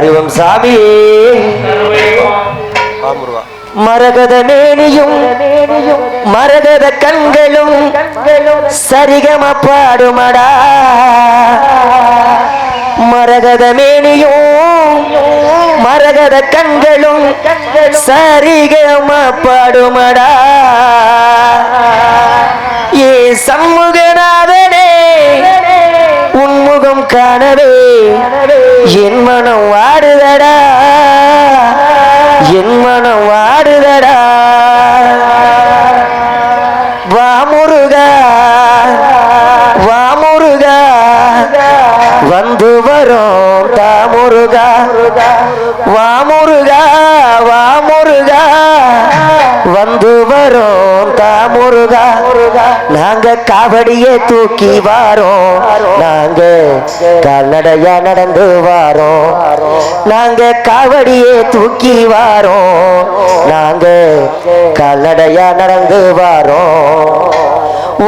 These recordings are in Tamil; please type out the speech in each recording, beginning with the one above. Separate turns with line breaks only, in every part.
அறிவம் சாமி மரகத மேனியும் மரகத கண்களும் சரிகம பாடுமடா. மரகத மேனியும் மரகத கண்களும் சரிகம பாடுமடா. முருகா வா முருகா வா முருகா வந்து வரோம் தா முருகா. நாங்க காவடியே தூக்கி வாரோம். நாங்க கால்நடையா நடந்து வாரோம். நாங்க காவடியே தூக்கி வாரோம். நாங்க கால்நடையா நடந்து வாரோம்.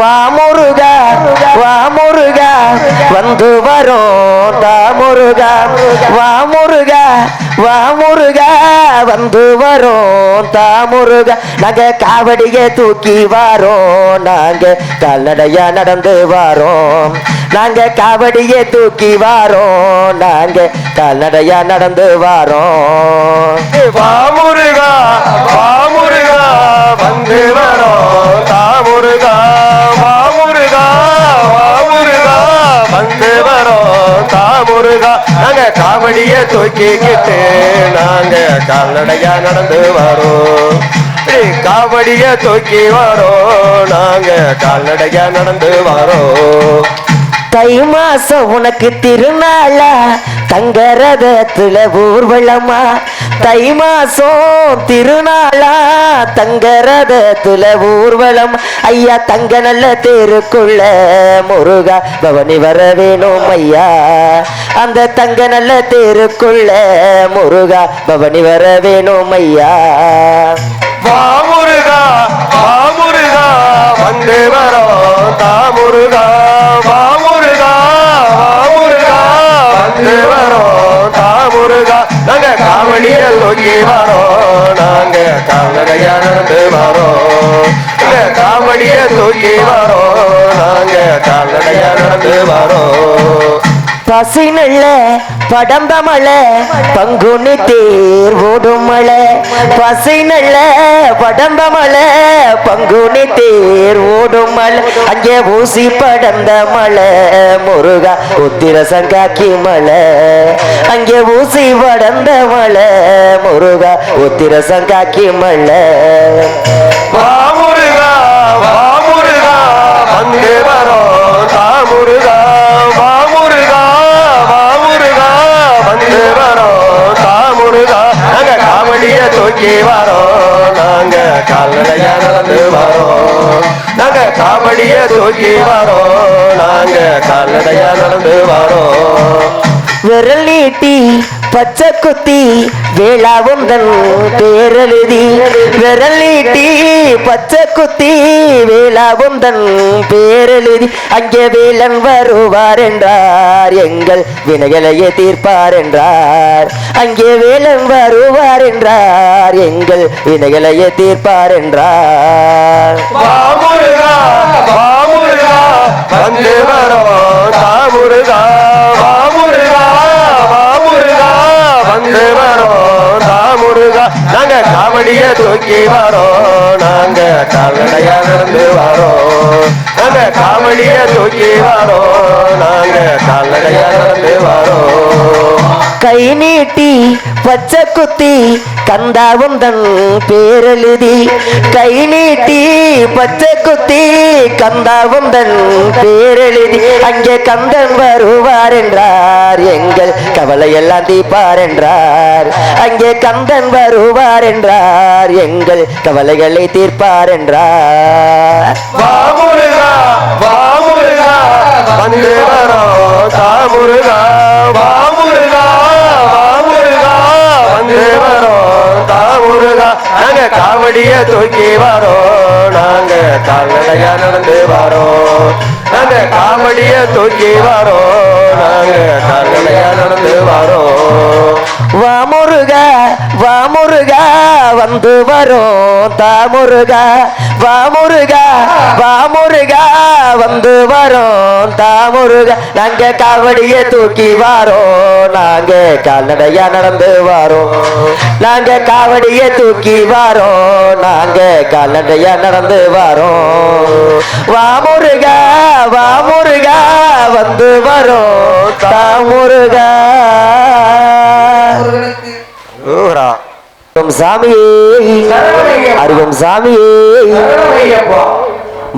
வா முருகா வா முருகா வந்து வரோம் தா முருகா வா முருகா வா முருகா வந்து வரோம் தா முருகா. நாங்க காவடியை தூக்கி வாரோம் நாங்க கால்நடையா நடந்து வாரோம். நாங்க காவடியை தூக்கி வாரோம் நாங்க கால்நடையா நடந்து வாரோம்.
வா முருகா வா முருகா வந்து வரோம் தா முருகா. வந்து வரோம். தாமுருகா நாங்க காவடிய தூக்கிக்கிட்டு நாங்க கால்நடையா நடந்து வரோம். ஏய், காவடிய தூக்கி வரோம். நாங்க கால்நடையா நடந்து வரோம்.
தை மாசம் உனக்கு திருநாளா தங்கரதத்துல ஊர்வலமா? தை மாசம் திருநாளா? தங்கரதத்துல ஊர்வலம். ஐயா தங்க நல்ல தேருக்குள்ள முருகா பவனி வர வேணும் ஐயா. அந்த தங்க நல்ல தேருக்குள்ள முருகா பவனி வர வேணும் ஐயா.
வா முருகா வா முருகா வந்து வரோ தா முருகா. வந்து வரோம் காமுருகா நாங்க காவடிய நோக்கி வரோம். நாங்க கால்நடையா நடந்து வரோம்.
பசி நல்ல படம்ப மழை பங்குனி தேர் ஓடும் மழை பசி நல்ல படம்ப மழை பங்குனி தேர் ஓடும் மழை அங்கே ஊசி படந்த மழை முருகா உத்திர சங்காக்கி மழை அங்கே ஊசி படந்த மழை முருகா உத்திர சங்காக்கி மழை
தூக்கி வரோம் நாங்க கால்நடையா நடந்து வரோம் நாங்க காவடிய தூக்கி வரோம் நாங்க கால்நடையா நடந்து வரோம்
விரல் நீட்டி பச்சை குத்தி வேளாவுந்தன் பேரெழுதி விரல் நீட்டி பச்சை குத்தி வேளாவுந்தன் பேரெழுதி அங்கே வேலன் வருவார் என்றார் எங்கள் வினைகளையே தீர்ப்பார் என்றார். அங்கே வேலன் வருவார் என்றார் எங்கள் வினைகளையே தீர்ப்பார் என்றார்.
வந்து வரோம் தாமுருகா வந்து வரோம் தாமுருகா நாங்க காவடிய தூக்கி வரோம். நாங்க கால்நடையா நடந்து வரோம். நாங்க காவடிய தூக்கி வரோம். நாங்க கால்நடையா நடந்து வரோம்.
கை நீட்டி பச்சை குத்தி கந்தாவும் தன் பேரெழுதி. கை நீட்டி பச்சை குத்தி கந்தாவும் தன் பேரெழுதி. அங்கே கந்தன் வருவார் என்றார். எங்கள் கவலை எல்லாம் தீப்பார் என்றார். அங்கே கந்தன் வருவார் என்றார். எங்கள் கவலைகளை தீர்ப்பார் என்றார்.
வாமுருகா வாமுருகா வந்து வரோம் தாமுருகா வாமுருகா வாமுருகா வந்து வரோம் தாமுருகா நாங்க காவடிய தூக்கி வரோ நாங்க கால்நடையா நடந்து வரோ நாங்க காமெடிய தூக்கி வரோம். நாங்க கால்நடையா நடந்து வரோம்.
வா முருகா வா வந்து வரோம். தா முருகா வா முருகா வா வந்து வரோம். தா முருக நாங்க காவடிய தூக்கி வாரோ நாங்க கால்நடையா நடந்து வாரோம். நாங்க காவடியை தூக்கி வாரோ நாங்க கால்நடையா நடந்து வரோம். வாமுருகா வா முருகா வந்து வரோம் தா முருகா. சாமியே. அருகம் சாமியே.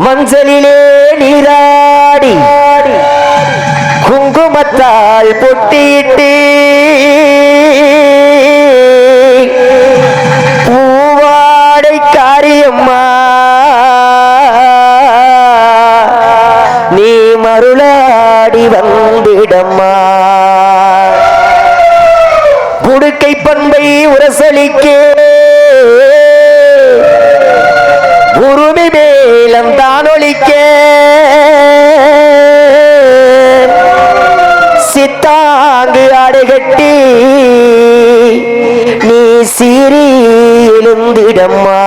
மஞ்சளிலே நீராடி குங்குமத்தால் பொட்டியிட்டு விடம்மா குடுக்கை பண்பை உரசலிக்க உருமி மேலம் தானொலிக்க. சித்தாங்கு அடைகட்டி நீ சீறி எழுந்திடம்மா.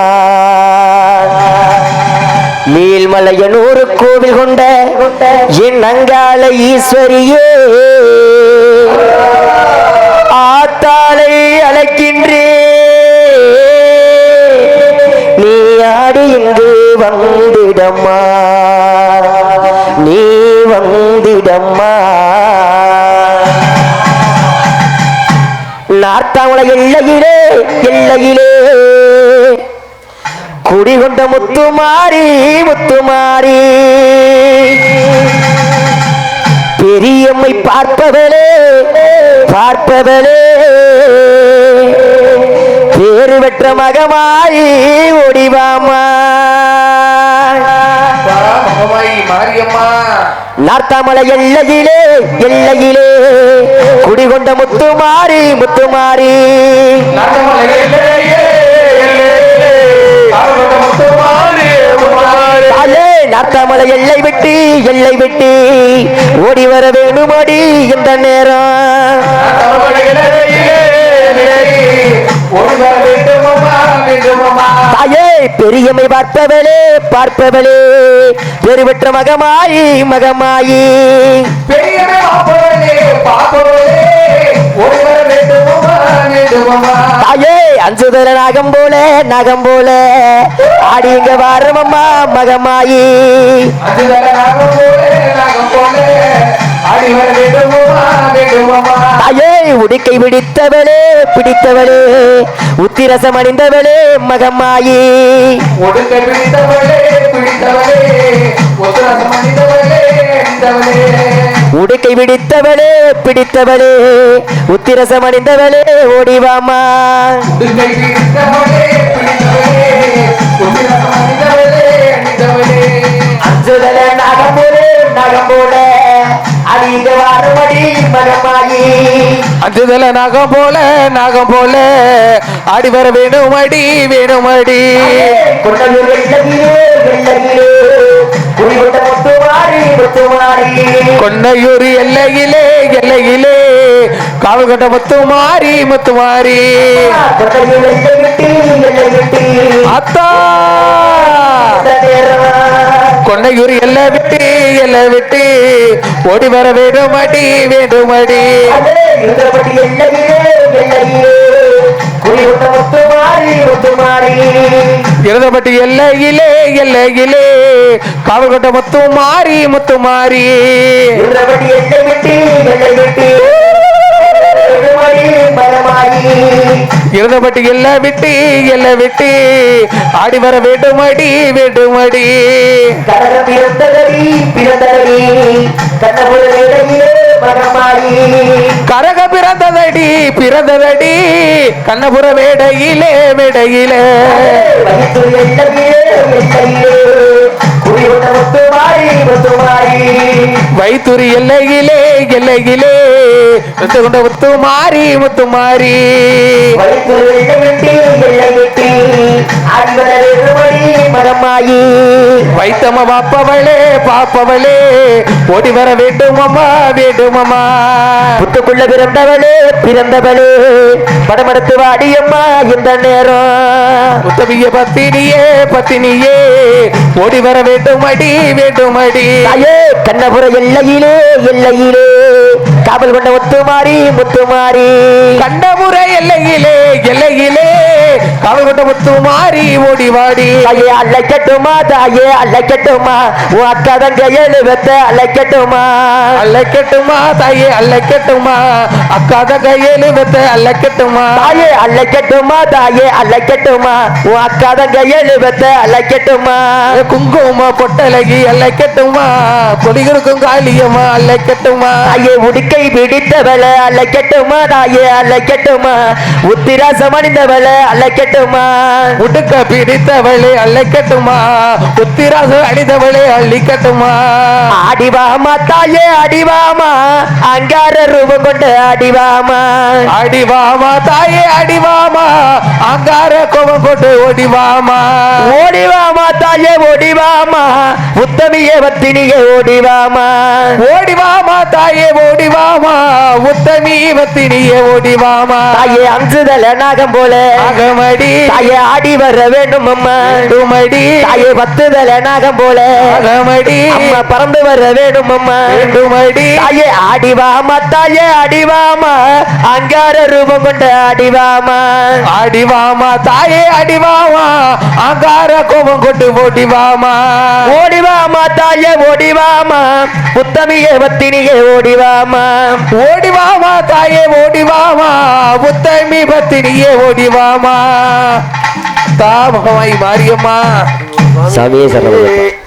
நீல்மலையனூர் கோவில் கொண்ட என் அங்கால ஈஸ்வரியே. ஆத்தாலை அழைக்கின்றே. நீ ஆடி இங்கு வந்திடம்மா. நீ வந்திடம்மா. நார்த்தாமலை எல்லையிலே எல்லையிலே. குடிகொண்ட முத்துமாரி முத்துமாரி. பெரியம்மை பார்ப்பவளே பார்ப்பவளே. பேரு பெற்ற மகமாயி ஒடிவாமா நார்த்தாமலை எல்லையிலே எல்லையிலே. குடிகொண்ட முத்துமாரி முத்துமாரி. நாத்தாமலை எல்லை விட்டு எல்லை விட்டு ஓடி வர வேணுமடி இந்த நேரம். தாயே பெரியம்மை பார்ப்பவளே பார்ப்பவளே பெருவற்ற மகமாயி மகமாயி. தாயே அஞ்சுதல நகம் போல. நகம் போல. ஆடி இங்க வாரமம்மா மகமாயி தாயே உடுக்கை பிடித்தவளே பிடித்தவளே. உத்திரசம் அணிந்தவளே மகமாயி.
ஒடுக்க பிடித்தவளே பிடித்தவளே. உத்தரசம் அணிந்தவளே அணிந்தவளே
உடுக்கை பிடித்தவளே பிடித்தவளே. உத்திரசம் அணிந்தவளே ஓடிவாமா. அஞ்சுதல நகம்போலே நகம்போல அடிங்க வாரமடி மகமாயி.
அஞ்சுதல நகம் போல நகம் போல. ஆடி வர வேணும் அடி வேணும் அடி
கொண்டலூர்
கொன்னையூர் எல்லையிலே எல்லையிலே காவல் கட்ட முத்து மாறி முத்து மாறி அத்தா! கொன்னையூர் எல்லை விட்டு எல்லை விட்டு. ஓடி வர வேண்டும் அடி வேண்டும் அடி
இருந்தபடி எல்லையிலே. எல்லையிலே
எழுதப்பட்டு எல்லையிலே எல்லையிலே காவல் கொட்ட முத்து மாறி முத்து மாறி.
எல்லை விட்டு எல்லை விட்டு.
இருந்தபட்டி எல்லை விட்டு எல்லை விட்டு ஆடி வர வேண்டும் அடி வேண்டும் அடி
கனக பிறந்ததடி பிறந்ததடி கண்ணபுர வேடையிலே மரமாயி
கரக பிறந்ததடி பிறந்ததடி கண்ணபுர வேடையிலே வேடையிலே வைத்தூரி எல்லையிலே எல்லையிலே முத்து கொண்ட முத்து மாறி முத்து மாறி
மகமாயி
வைத்தம பாப்பவளே பாப்பவளே. ஓடி வர வேண்டும் அம்மா வேண்டும் அம்மா
புத்துக்குள்ள பிறந்தவளே பிறந்தவளே. படமெடுத்து வாடியம்மா இந்த நேரம்.
உத்தமிய பத்தினியே பத்தினியே. ஓடி வர வேண்டும் அடி வேண்டும் அடி
கண்ணபுர எல்லையிலே எல்லையிலே. காவல் கொண்ட முத்துமாரி முத்துமாரி.
கண்டமுறை எல்லையிலே எல்லையிலே. காவல் கொண்ட முத்து மாறி ஓடி வாடி.
தாயே அழைக்கட்டுமா தாயே அழைக்கட்டுமா. உன் அக்கா தங்க ஏழு வெத்த அழைக்கட்டுமா
அல்லக்கட்டுமா தாயே அல்லக்கட்டுமா அக்கா கையில வெத்த அல்லக்கட்டுமா
தாயே அழைக்கட்டுமா தாயே அழைக்கட்டுமா. உன் அக்கா தங்க ஏழு வெத்த அழைக்கட்டுமா
குங்கும பொட்டலகி அல்லக்கட்டுமா கொடிகளுக்கும் காலியம்மா அல்லக்கட்டுமா
தாயே உடுக்கை பிடித்தவளை அழைக்கட்டுமா? தாயே அழைக்கட்டுமா? உத்திராசம் அணிந்தவளை அழைக்கட்டுமா?
முடுக்க பிடித்தவளே அல்லக்கட்டுமா உத்திராச அடித்தவளே அள்ளிக்கட்டுமா
அடிவாமா தாயே அடிவாமா? அங்கார ரூபம் கொண்டு அடிவாமா?
அடிவாமா தாயே அடிவாமா? அங்கார கோபம் கொண்டு ஓடிவாமா?
ஓடிவாமா தாயே ஓடிவாமா? உத்தமிய பத்தினியே ஓடிவாமா?
ஓடிவாமா தாயே ஓடிவாமா உத்தமி வத்தினியே ஓடிவாமா
தாயே அஞ்சுதல நாகம் போல.
அகமடி.
தாயே ஆடி வர வேண்டும் அம்மா.
வேண்டுமடி
தாயே பத்துதல நாகம் போல.
அகமடி.
அம்மா பறந்து வர வேண்டும் அம்மா.
வேண்டுமடி.
தாயே அடிவாமா தாயே அடிவாமா அங்கார ரூபம் கொண்ட அடிவாமா
அடிவாமா தாயே அடிவாமா அங்கார கோபம் கொண்டு ஓடிவாமா
ஓடிவாமா தாயே ஓடிவாமா உத்தமிய பத்தினியே ஓடிவாமா
ஓடிவாமா தாயே ஓடிவாமா உத்தமி பத்தினியே ஓடிவாமா தாமகமாய் மாரியம்மா.
சாமியே சரணம்.